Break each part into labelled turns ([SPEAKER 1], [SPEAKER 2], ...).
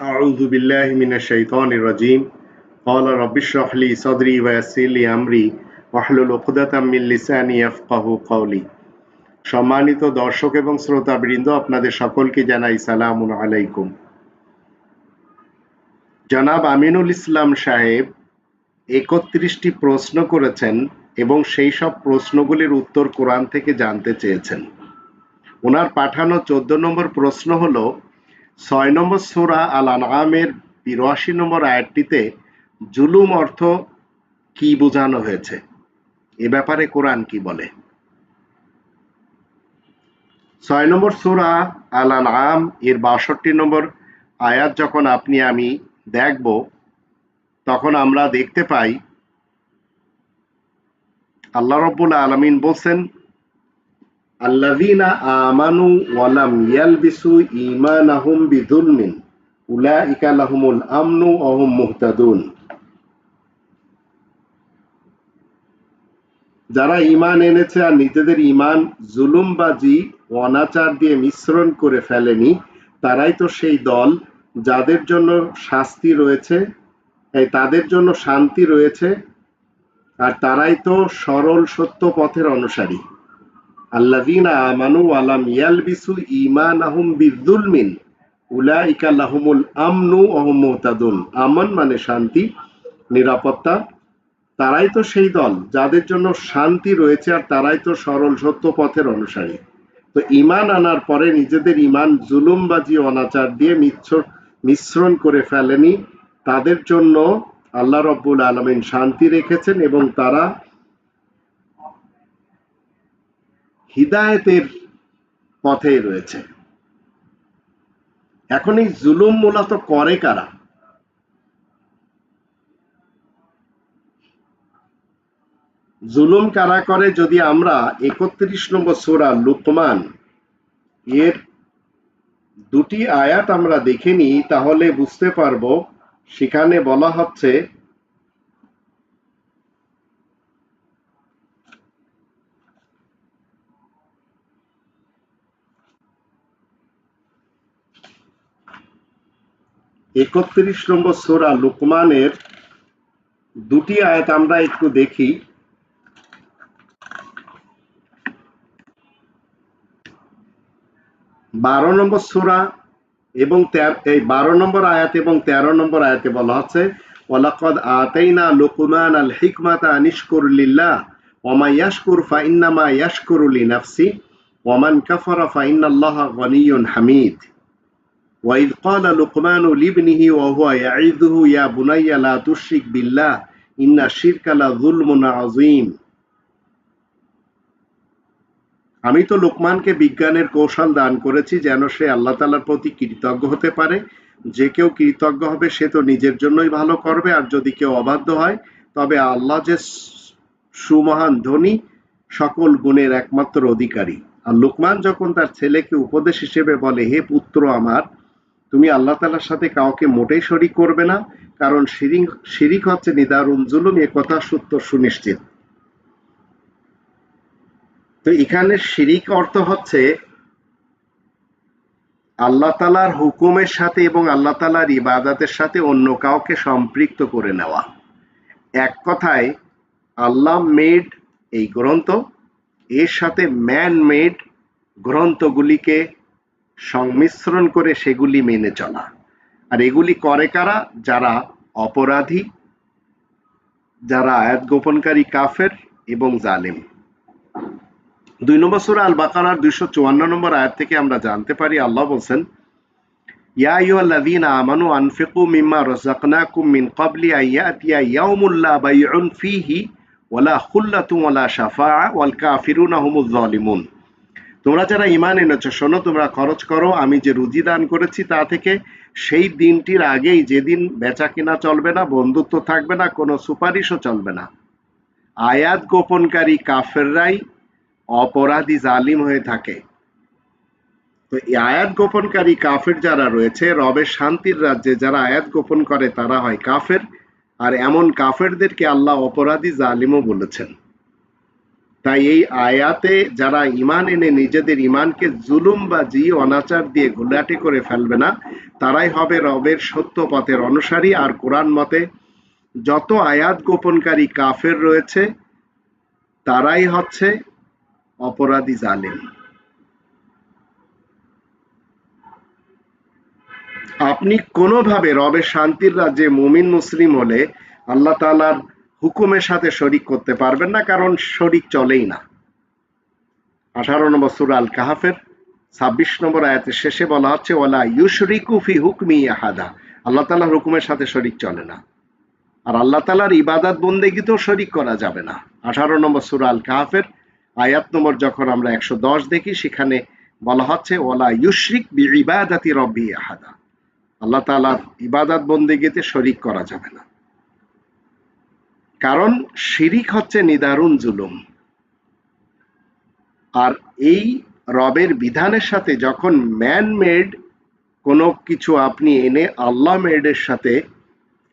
[SPEAKER 1] أعوذ بالله من الشيطان الرجيم قال رب اشرح لي صدري ويسر لي أمري واحلل عقدة من লিসানি ইয়াফকাহু قولي সম্মানিত দর্শক এবং শ্রোতাবৃন্দ আপনাদের সকলকে জানাই সালামুন আলাইকুম জনাব আমিনুল ইসলাম সাহেব একত্রিশটি প্রশ্ন করেছেন এবং সেই সব প্রশ্নগুলির উত্তর কোরআন থেকে জানতে চেয়েছেন ওনার পাঠানো চোদ্দ নম্বর প্রশ্ন হল ছয় নম্বর সুরা আল আনআমের বিরাশি নম্বর আয়াতটিতে জুলুম অর্থ কি বোঝানো হয়েছে? এ ব্যাপারে কোরআন কি বলে? ছয় নম্বর সুরা আল আম এর বাষট্টি নম্বর আয়াত যখন আপনি, আমি দেখব, তখন আমরা দেখতে পাই, আল্লাহ রব্বুল আলমিন বলছেন আমানু আমনু মুহতাদুন। যারা ইমান এনেছে আর নিজেদের ঈমান জুলুমবাজি, অনাচার দিয়ে মিশ্রণ করে ফেলেনি, তারাই তো সেই দল যাদের জন্য শাস্তি রয়েছে তাদের জন্য শান্তি রয়েছে, আর তারাই তো সরল সত্য পথের অনুসারী। মানে শান্তি, নিরাপত্তা। তারাই তো সেই দল, যাদের জন্য শান্তি রয়েছে আর তারাই তো সরল সত্য পথের অনুসারী। তো ইমান আনার পরে নিজেদের ইমান জুলুমবাজি, অনাচার দিয়ে মিশ্রণ করে ফেলেনি। তাদের জন্য আল্লাহ রব্বুল আলমিন শান্তি রেখেছেন এবং তারা হিদায়তের পথে রয়েছে। এখন এই জুলুম মূলত করে কারা? জুলুম কারা করে? যদি আমরা একত্রিশ নম্বর সোরা লুকমান এর দুটি আয়াত আমরা দেখে নিই, তাহলে বুঝতে পারব, সেখানে বলা হচ্ছে একত্রিশ নম্বর সোরা লুকমানের দুটি আয়াত আমরা একটু দেখি। বারো নম্বর সোরা এবং এই বারো নম্বর আয়াত এবং তেরো নম্বর আয়াতে বলা হচ্ছে, ওয়ালাকদ আতাইনা লুকমান আল হিকমাতা আনিশকুর লিল্লাহ ওমা ইয়াশকুর ফাইন্নামা ইয়াশকুরু লিনাফসি ওমান কাফারা ফাইন্নাল্লাহ গনিয়ুন হামিদ। ওয়াইদ কালা লুকমান লিবনিহি ওয়া ইয়াইদুহু ইয়া বুনাইয়া আমি তো লোকমানকে বিজ্ঞানের কৌশল দান করেছি যেন সে আল্লাহ তালার প্রতি কৃতজ্ঞ হতে পারে। যে কেউ কৃতজ্ঞ হবে, সে তো নিজের জন্যই ভালো করবে। আর যদি কেউ অবাধ্য হয়, তবে আল্লাহ যে সুমহান ধনী, সকল গুণের একমাত্র অধিকারী। আর লোকমান যখন তার ছেলেকে উপদেশ হিসেবে বলে, হে পুত্র আমার তুমি আল্লাহ তালার সাথে কাউকে মোটেই শরিক করবে না, কারণ শিরিক শিরিক হচ্ছে নিদারুন জুলুম, এ কথা সত্য সুনিশ্চিত। তো এখানে শিরিক অর্থ হচ্ছে আল্লাহ তালার হুকুমের সাথে এবং আল্লাহ তালার ইবাদাতের সাথে অন্য কাউকে সম্পৃক্ত করে নেওয়া। এক কথায়, আল্লাহ মেড এই গ্রন্থ, এর সাথে ম্যান মেড গ্রন্থগুলিকে সংমিশ্রণ করে সেগুলি মেনে চলা। আর এগুলি করে কারা? যারা অপরাধী, যারা আয়াত গোপনকারী কাফের এবং জালেম। দুই নম্বর সুরা আল বাকারার দুইশো চুয়ান্ন নম্বর আয়াত থেকে আমরা জানতে পারি, আল্লাহ বলছেন, ইয়া ওয়ালা ওয়ালা তোমরা যারা ঈমান এনেছো, শোনো, তোমরা খরচ করো। আমি যে রুজি দান করেছি তা থেকে, সেই দিনটির আগেই যেদিন বেচা কিনা চলবে না, বন্ধুত্ব থাকবে না, কোনো সুপারিশও চলবে না। আয়াত গোপনকারী কাফেররাই অপরাধী, জালিম হয়ে থাকে। তো এই আয়াত গোপনকারী কাফের যারা রয়েছে, রবের শান্তির রাজ্যে যারা আয়াত গোপন করে, তারা হয় কাফের। আর এমন কাফেরদেরকে আল্লাহ অপরাধী, জালিমও বলেছেন। তাই এই আয়াতে যারা ইমান এনে নিজেদের ইমানকে জুলুম বা জি অনাচার দিয়ে ঘোলাটে করে ফেলবে না, তারাই হবে রবের সত্য পথের অনুসারী। আর কোরআন মতে, যত আয়াত গোপনকারী কাফের রয়েছে, তারাই হচ্ছে অপরাধী জালেম। আপনি কোনোভাবে রবের শান্তির রাজ্যে মুমিন, মুসলিম হলে আল্লাহ তালার হুকুমের সাথে শরিক করতে পারবেন না, কারণ শরিক চলেই না। আঠারো নম্বর সুর আল কাহাফের ছাব্বিশ নম্বর আয়াতের শেষে বলা হচ্ছে ওলা ইউশরিকু ফি হুকমি আহাদা। আল্লাহ তালার হুকুমের সাথে শরিক চলে না। আর আল্লাহ তালার ইবাদাত বন্দেগিতেও শরিক করা যাবে না। আঠারো নম্বর সুর আল কাহাফের আয়াত নম্বর যখন আমরা একশো দশ দেখি, সেখানে বলা হচ্ছে ওলা ইউশরিক বি ইবাদাতি রব্বি আহাদা। আল্লাহ তালার ইবাদাত বন্দেগিতে শরিক করা যাবে না। কারণ শিরিক হচ্ছে নিদারুণ জুলুম। আর এই রবের বিধানের সাথে যখন ম্যান মেড কোনো কিছু আপনি এনে আল্লাহ মেডের সাথে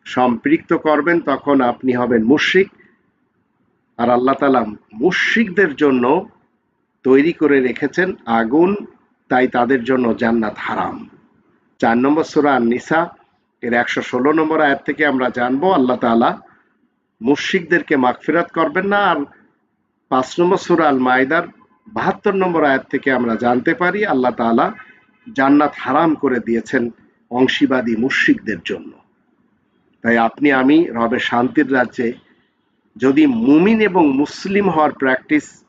[SPEAKER 1] সম্পৃক্ত করবেন, তখন আপনি হবেন মুশ্রিক। আর আল্লাহ তালা মুশ্রিকদের জন্য তৈরি করে রেখেছেন আগুন, তাই তাদের জন্য জান্নাত হারাম। চার নম্বর সুরা নিসা এর একশো ষোলো নম্বর আয়াত থেকে আমরা জানব, আল্লাহ তালা মুশ্রিকদেরকে মাগফিরাত করবেন না। আর পাঁচ নম্বর সুরা আল মায়দার বাহাত্তর নম্বর আয়াত থেকে আমরা জানতে পারি, আল্লাহ তালা জান্নাত হারাম করে দিয়েছেন অংশীবাদী মুশ্রিকদের জন্য। তাই আপনি, আমি রবে শান্তির রাজ্যে যদি মুমিন এবং মুসলিম হওয়ার প্র্যাকটিস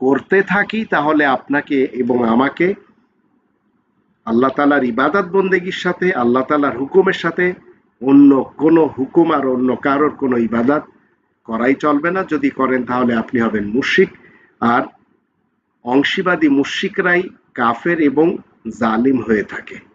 [SPEAKER 1] করতে থাকি, তাহলে আপনাকে এবং আমাকে আল্লাহ তালার ইবাদত বন্দেগীর সাথে, আল্লাহ তালার হুকুমের সাথে অন্য কোনো হুকুম আর অন্য কারোর কোনো ইবাদত করাই চলবে না। যদি করেন তাহলে আপনি হবেন মুশিক আর অংশীবাদী মুশিকরাই কাফের এবং জালিম হয়ে থাকে।